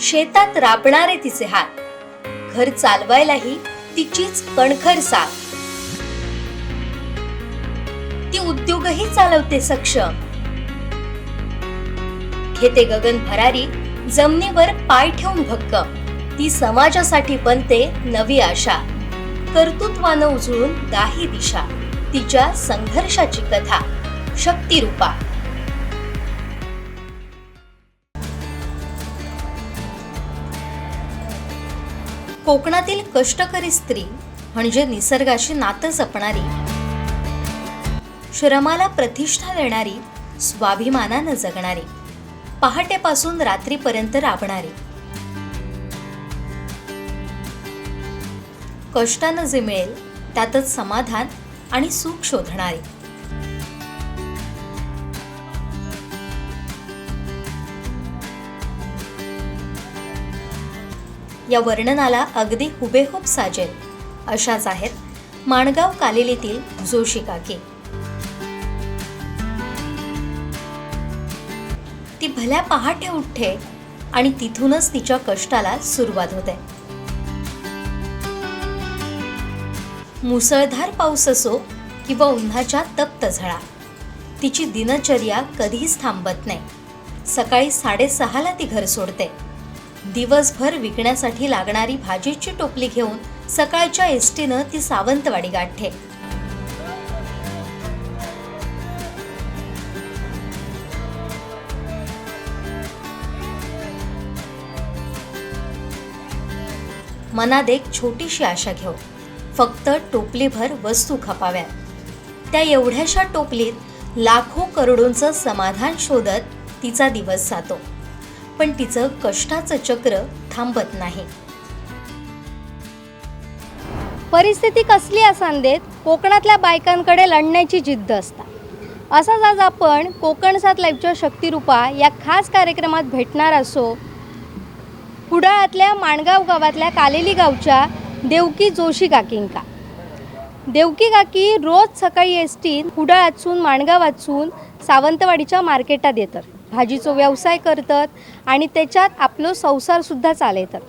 शेतात राबणारे तिचे हात. घर चालवायलाही तिचीच कणखर साथ. ती उद्योगही चालवते सक्षम. घेते गगन भरारी जमिनीवर पाय ठेवून भक्कम. ती समाजासाठी बनते नवी आशा. कर्तृत्वानं उजळून दाही दिशा. तिच्या संघर्षाची कथा. शक्तिरूपा. कोकणातील कष्टकरी स्त्री म्हणजे निसर्गाशी नातं जपणारी श्रमाला प्रतिष्ठा देणारी स्वाभिमानानं जगणारी पहाटेपासून रात्रीपर्यंत राबणारी. कष्टानं जे मिळेल त्यातच समाधान आणि सुख शोधणारी. या वर्णनाला अगदी हुबेहूब साजेल. अशाच आहेत माणगाव कालेलीतील जोशी काकी. ती भल्या पहाटे उठते आणि तिथूनच तिच्या कष्टाला सुरुवात होते. मुसळधार पाऊस असो किंवा उन्हाच्या तप्त झळा तिची दिनचर्या कधीच थांबत नाही. सकाळी साडेसहाला ती घर सोडते. दिवसभर विकण्यासाठी लागणारी भाजीची टोपली घेऊन सकाळच्या एसटीनं ती सावंतवाडी गाठते मनात एक छोटीशी आशा घेऊ फक्त टोपलीभर वस्तू खपाव्या त्या एवढ्याशा टोपलीत लाखो करोडोंचं समाधान शोधत तिचा दिवस जातो. पण तिचं कष्टाचं चक्र थांबत नाही. परिस्थिती कसली असान देत कोकणातल्या बायकांकडे लढण्याची जिद्द असता असाच आज आपण कोकण सात लाईव्हच्या शक्तिरूपा या खास कार्यक्रमात भेटणार असो. कुडाळातल्या माणगाव गावातल्या कालेली गावच्या देवकी जोशी काकींका. देवकी काकी रोज सकाळी एस टी कुडाळातसून माणगावातसून सावंतवाडीच्या मार्केटात येतात. भाजीचो व्यवसाय करतात आणि त्याच्यात आपलो संसारसुद्धा चालयतात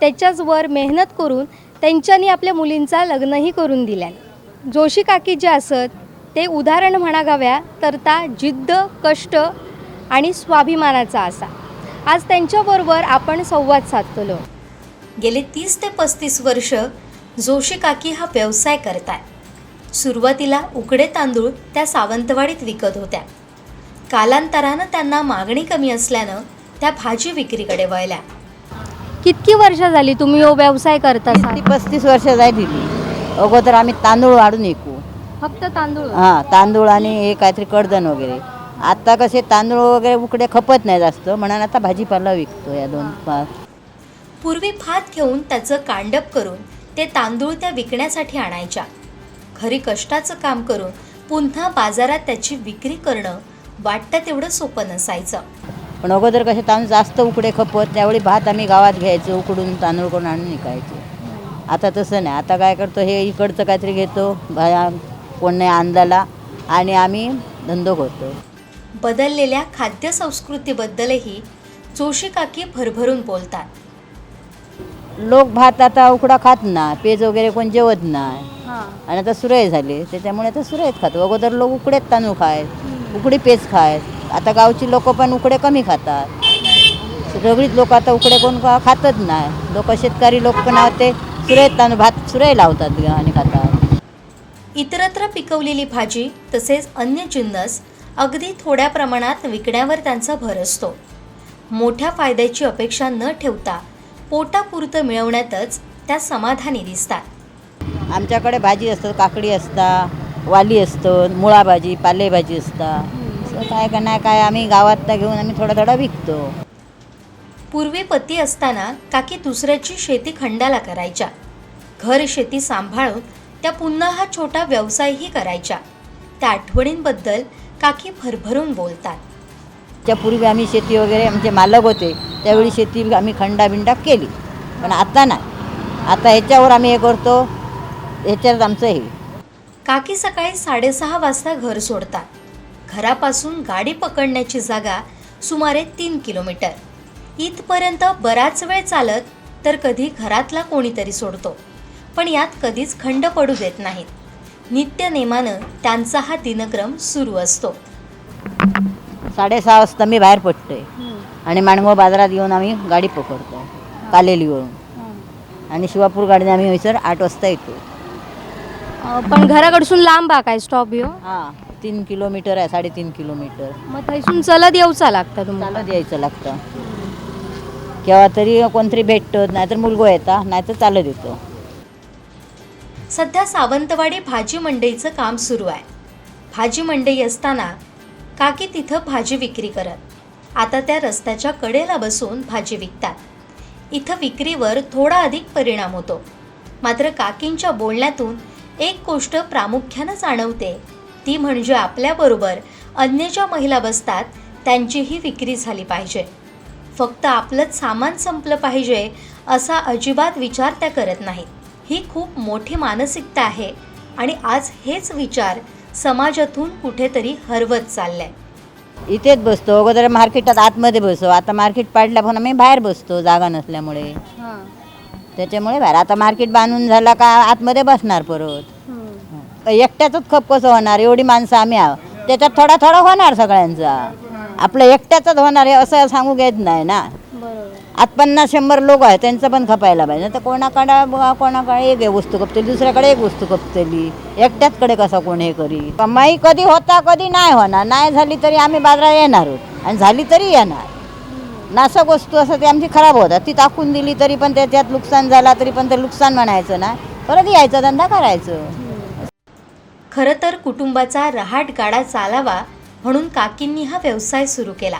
त्याच्याच वर मेहनत करून त्यांच्यानी आपल्या मुलींचा लग्नही करून दिल्यान जोशी काकी जे असत ते उदाहरण म्हणागाव्या तर ता जिद्द कष्ट आणि स्वाभिमानाचा असा. आज त्यांच्याबरोबर आपण संवाद साधतलो. गेले तीस ते पस्तीस वर्ष जोशी काकी हा व्यवसाय करताय सुरुवातीला उकडे तांदूळ त्या सावंतवाडीत विकत होत्या. कालांतरानं त्यांना मागणी कमी असल्यानं त्या भाजी विक्रीकडे वळल्या. कितकी वर्ष झाली तुम्ही हो व्यवसाय करता? ती पस्तीस वर्ष झालेली अगोदर आम्ही तांदूळ वाढून विकू. फक्त तांदूळ? हां तांदूळ आणि हे काहीतरी कडधन वगैरे. आता कसे तांदूळ वगैरे उकडे खपत नाही जास्त. म्हणून आता भाजीपाला विकतो या दोन पूर्वी भात घेऊन त्याचं कांडप करून ते तांदूळ त्या विकण्यासाठी आणायच्या. घरी कष्टाचं काम करून पुन्हा बाजारात त्याची विक्री करणं वाटतं तेवढं सोपं नसायचं. पण अगोदर कसे तांदूळ जास्त उकडे खपत त्यावेळी भात आम्ही गावात घ्यायचो उकडून तांदूळ करून आणून विकायचो आता तसं नाही. आता काय करतो हे इकडचं काहीतरी घेतो भा कोण नाही आणलेला आणि आम्ही धंदो करतो. बदललेल्या खाद्य संस्कृतीबद्दलही जोशी काकी भरभरून बोलतात. लोक भात आता उकडा खात नाही पेज वगैरे कोण जेवत नाही. आणि आता सुरई झाली त्याच्यामुळे आता सुरईत खातो. अगोदर लोक उकडेच तांदूळ खायत उकडी पेज खायत. आता गावची लोक पण उकडे कमी खातात. सगळीच लोक आता उकडे कोण का खातच नाही. लोक शेतकरी लोक पण ते तांदूळ भात सुरई लावतात आणि खातात. इतरत्र पिकवलेली भाजी तसेच अन्य जिन्नस अगदी थोड्या प्रमाणात विकण्यावर त्यांचा भर असतो. मोठ्या फायद्याची अपेक्षा न ठेवता पोटापुरतं मिळवण्यातच त्या समाधानी दिसतात. आमच्याकडे भाजी असतात काकडी असता वाली असतं मुळा भाजी पालेभाजी असता. असं काय का नाही काय आम्ही गावात घेऊन आम्ही थोडा थोडा विकतो. पूर्वी पती असताना काकी दुसऱ्याची शेती खंडाला करायच्या. घर शेती सांभाळून त्या पुन्हा हा छोटा व्यवसायही करायच्या. त्या आठवणींबद्दल काकी भरभरून बोलतात. त्यापूर्वी आम्ही शेती वगैरे आमचे मालक होते त्यावेळी शेती आम्ही खंडाबिंडा केली. पण आता नाही. आता ह्याच्यावर आम्ही हे करतो ह्याच्यात आमचं हे. काकी सकाळी साडेसहा वाजता घर सोडतात. घरापासून गाडी पकडण्याची जागा सुमारे तीन किलोमीटर. इथपर्यंत बराच वेळ चालत तर कधी घरातला कोणीतरी सोडतो. पण यात कधीच खंड पडू देत नाहीत. नित्यनेमानं त्यांचा हा दिनक्रम सुरू असतो. साडेसहा वाजता मी बाहेर पडतोय. आणि माणगाव बाजारात येऊन आम्ही गाडी पकडतो. कालेलीवरून आणि शिवापूर गाडीने आम्ही हयसर आठ वाजता येतो. पण घराकडसून लांब हा काय स्टॉप येऊ हां तीन किलोमीटर आहे साडेतीन किलोमीटर. मग थैसून चलत येऊचा लागता तुम्हाला? चालत यायचं लागतं. केव्हा तरी कोणतरी भेटतं नाहीतर मुलगो येता नाहीतर चालत येतो. सध्या सावंतवाडी भाजी मंडईचं काम सुरू आहे. भाजी मंडई असताना काकी तिथं भाजी विक्री करत. आता त्या रस्त्याच्या कडेला बसून भाजी विकतात. इथं विक्रीवर थोडा अधिक परिणाम होतो. मात्र काकींच्या बोलण्यातून एक गोष्ट प्रामुख्यानं जाणवते. ती म्हणजे आपल्याबरोबर अन्य ज्या महिला बसतात त्यांचीही विक्री झाली पाहिजे. फक्त आपलंच सामान संपलं पाहिजे असा अजिबात विचार त्या करत नाहीत. ही खूप मोठी मानसिकता आहे आणि आज हेच विचार समाजातून कुठेतरी हरवत चाललंय. इथेच बसतो. अगोदर मार्केटात आतमध्ये बसतो आता मार्केट पाडल्या पण आम्ही बाहेर बसतो जागा नसल्यामुळे. त्याच्यामुळे बाहेर. आता मार्केट बांधून झाला का आतमध्ये बसणार परत. एकट्याचंच खप कसं होणार? एवढी माणसं आम्ही आहोत. त्याच्यात थोडा थोडा होणार सगळ्यांचा. आपलं एकट्याचंच होणार आहे असं सांगू घेत नाही ना. आत पन्नास शंभर लोक आहेत त्यांचं पण खपायला पाहिजे. तर कोणाकडे कोणाकडे एक एक वस्तू खपतली दुसऱ्याकडे एक वस्तू खपतली एकट्याचकडे कसा कोण हे करी? कमाई कधी होता कधी नाही होणार. नाही झाली तरी आम्ही बाजारात येणार आहोत. आणि झाली तरी येणार. नासक वस्तू असं ती आमची खराब होतात ती टाकून दिली तरी पण त्याच्यात नुकसान झाला तरी पण ते नुकसान म्हणायचं ना. परत यायचं धंदा करायचं. खरं तर कुटुंबाचा रहाट गाडा चालावा म्हणून काकींनी हा व्यवसाय सुरू केला.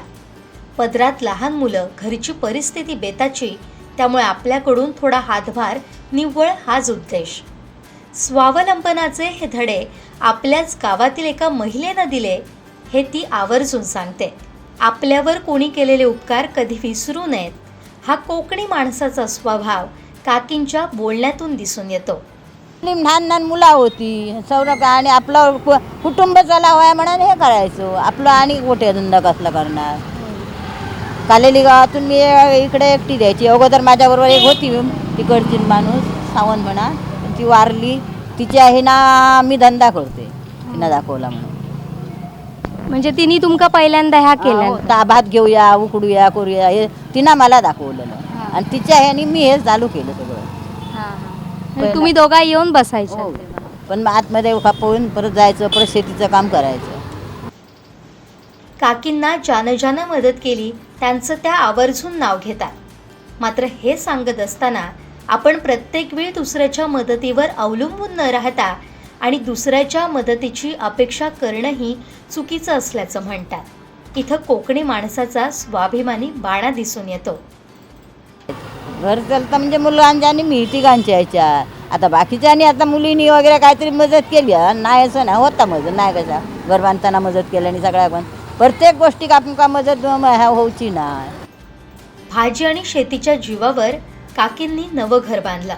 पदरात लहान मुलं घरची परिस्थिती बेताची त्यामुळे आपल्याकडून थोडा हातभार निव्वळ हाच उद्देश. स्वावलंबनाचे हे धडे आपल्याच गावातील एका महिलेनं दिले हे ती आवर्जून सांगते. आपल्यावर कोणी केलेले उपकार कधी विसरू नयेत. हा कोकणी माणसाचा स्वभाव काकींच्या बोलण्यातून दिसून येतो. लहान लहान मुला होती. सौरभ आणि आपलं कु- कुटुंब चालावं म्हणून हे करायचो. आपलं आणि कुठे धंदा कसला करणार? कालेली गावातून मी इकडे एकटी द्यायची. अगोदर माझ्याबरोबर एक होती तिकडची माणूस सावंत म्हणा. ती वारली. तिच्या हे ना मी धंदा करते. तिनं दाखवला म्हणून. म्हणजे तिने तुमका पहिल्यांदा ह्या केल्या. हो, ता भात घेऊया उकडूया करूया हे तिनं मला दाखवलेलं. आणि तिच्या ह्यानी मी हे चालू केलं सगळं. म्हणजे तुम्ही दोघा येऊन बसायच्या. हो. पण मग आतमध्ये खपवून परत जायचं परत शेतीचं काम करायचं. काकींना ज्यानं ज्यानं मदत केली त्यांचं त्या आवर्जून नाव घेतात. मात्र हे सांगत असताना आपण प्रत्येक वेळी दुसऱ्याच्या मदतीवर अवलंबून न राहता आणि दुसऱ्याच्या मदतीची अपेक्षा करणंही चुकीचं असल्याचं म्हणतात. इथं कोकणी माणसाचा स्वाभिमानी बाणा दिसून येतो. घर चालतं म्हणजे मुलांच्या आणि मी तिघांच्या ह्याच्या आता बाकीच्यांनी आता मुलींनी वगैरे काहीतरी मदत केली. नाही असं नाही होता मदत नाही कशा? घर बांधताना मदत केल्याने सगळ्या पण. प्रत्येक गोष्टीक आपण का मदत होऊची नाही. भाजी आणि शेतीच्या जीवावर काकींनी नवं घर बांधलं.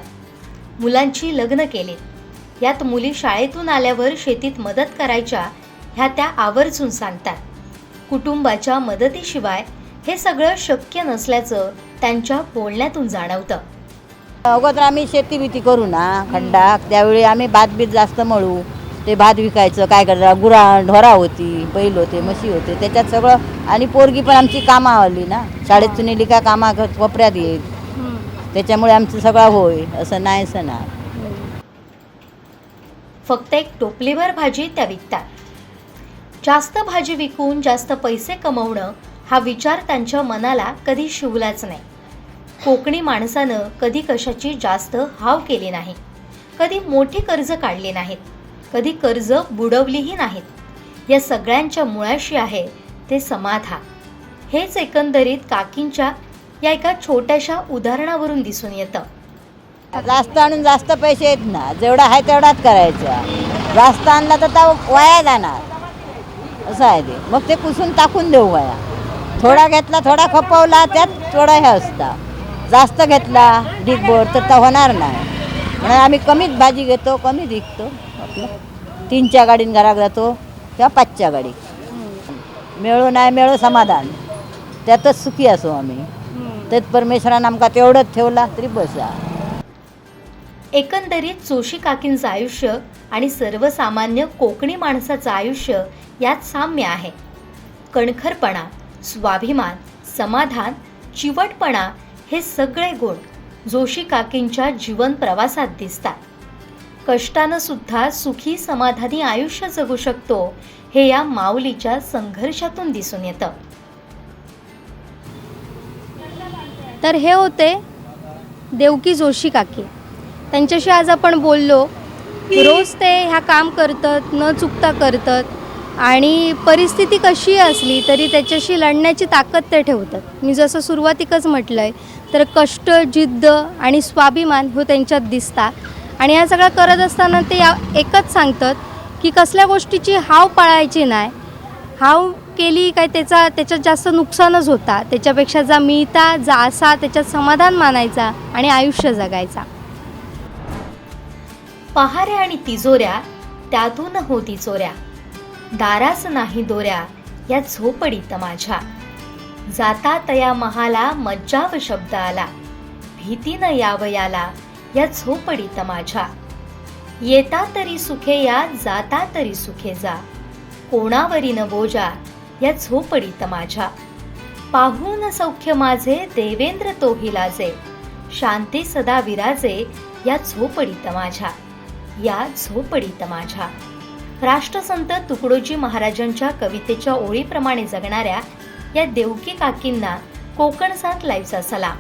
मुलांची लग्न केली. यात मुली शाळेतून आल्यावर शेतीत मदत करायच्या ह्या त्या आवर्जून सांगतात. कुटुंबाच्या मदतीशिवाय हे सगळं शक्य नसल्याचं त्यांच्या बोलण्यातून जाणवतं. अगोदर आम्ही शेती बिती करू ना खड्डा. त्यावेळी आम्ही भात बीत जास्त मळू. ते भात विकायचं काय करायचं? गुरा ढोरा होती बैल होते म्हशी होते. त्याच्यात सगळं आणि पोरगी पण आमची कामा आली ना. शाळेतून नेली का कामा कोपऱ्यात येईल. त्याच्यामुळे आमचं सगळं होय असं नाही असं नाही फक्त एक टोपलीभर भाजी त्या विकतात. जास्त भाजी विकून जास्त पैसे कमवणं हा विचार त्यांच्या मनाला कधी शिवलाच नाही. कोकणी माणसानं कधी कशाची जास्त हाव केली नाही. कधी मोठी कर्ज काढली नाहीत. कधी कर्ज बुडवलीही नाहीत. या सगळ्यांच्या मुळाशी आहे ते समाधान. हेच एकंदरीत काकींच्या या एका छोट्याशा उदाहरणावरून दिसून येतं. जास्त आणून जास्त पैसे येत ना. जेवढा आहे तेवढाच करायचा. जास्त आणला तर वाया जाणार. असं आहे ते. मग ते पुसून टाकून देऊ वाया थोडा घेतला थोडा खपवला त्यात थोडा हे असता. जास्त घेतला डिगभर तर होणार नाही. म्हणून आम्ही कमीच भाजी घेतो कमीच विकतो. आपलं तीनच्या गाडीन घरात जातो किंवा पाचच्या गाडी मिळो नाही मिळो समाधान. त्यातच सुखी असो आम्ही. तेच परमेश्वरान आमकां तेवढंच ठेवला तरी बस. एकंदरीत जोशी काकींचं आयुष्य आणि सर्वसामान्य कोकणी माणसाचं आयुष्य यात साम्य आहे. कणखरपणा स्वाभिमान समाधान चिवटपणा हे सगळे गुण जोशी काकींच्या जीवन प्रवासात दिसतात. कष्टानं सुद्धा सुखी समाधानी आयुष्य जगू शकतो हे या माऊलीच्या संघर्षातून दिसून येतं. तर हे होते देवकी जोशी काकी. त्यांच्याशी आज आपण बोललो रोज ते ह्या काम करतात न चुकता करतात आणि परिस्थिती कशी असली तरी त्याच्याशी लढण्याची ताकद ते ठेवतात. मी जसं सुरुवातीकच म्हटलं आहे तर कष्ट जिद्द आणि स्वाभिमान हो त्यांच्यात दिसतात. आणि हा सगळं करत असताना ते या एकच सांगतात की कसल्या गोष्टीची हाव पाळायची नाही. हाव केली काय त्याचा त्याच्यात जास्त नुकसानच होता त्याच्यापेक्षा जा मिळता जा असा त्याच्यात समाधान मानायचा आणि आयुष्य जगायचा. पहाऱ्या आणि तिजोऱ्या त्यातून होती चोऱ्या. दारास नाही दोऱ्या या झोपडीत माझ्या. जाता तया महाला मज्जाव शब्द आला. भीतीनं यावयाला या झोपडीत माझ्या. येता तरी सुखे या जाता तरी सुखे जा. कोणावरी न बोजा या झोपडीत माझ्या. पाहून सौख्य माझे देवेंद्र तोही लाजे. शांती सदा विराजे या झोपडीत माझ्या. या झोपडीत माझ्या. राष्ट्रसंत तुकडोजी महाराजांच्या कवितेच्या ओळीप्रमाणे जगणाऱ्या या देवकी काकींना कोकण सात लाईव्हचा सलाम.